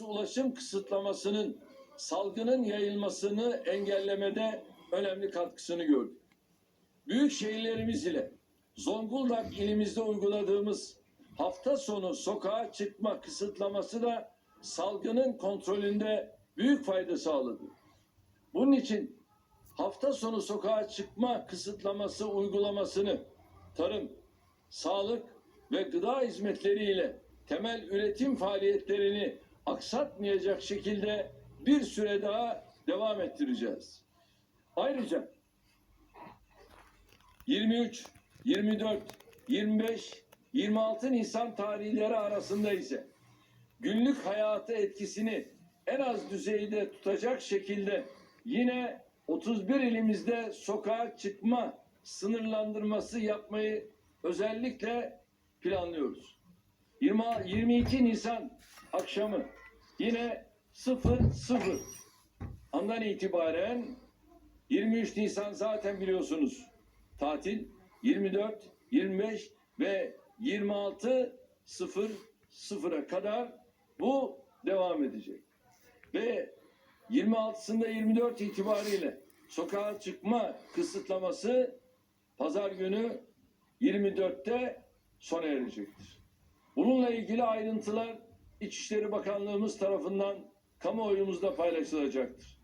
arası ulaşım kısıtlamasının salgının yayılmasını engellemede önemli katkısını gördü. Büyük şehirlerimiz ile Zonguldak ilimizde uyguladığımız hafta sonu sokağa çıkma kısıtlaması da salgının kontrolünde büyük fayda sağladı. Bunun için hafta sonu sokağa çıkma kısıtlaması uygulamasını tarım, sağlık ve gıda hizmetleriyle temel üretim faaliyetlerini aksatmayacak şekilde bir süre daha devam ettireceğiz. Ayrıca 23, 24, 25, 26 Nisan tarihleri arasında ise günlük hayata etkisini en az düzeyde tutacak şekilde yine 31 ilimizde sokağa çıkma sınırlandırması yapmayı özellikle planlıyoruz. 20, 22 Nisan akşamı yine 0 0 andan itibaren 23 Nisan zaten biliyorsunuz tatil 24, 25 ve 26 0 0'a kadar bu devam edecek. Ve 26'sında 24 itibariyle sokağa çıkma kısıtlaması pazar günü 24'te sona erecektir. Bununla ilgili ayrıntılar İçişleri Bakanlığımız tarafından kamuoyumuzda paylaşılacaktır.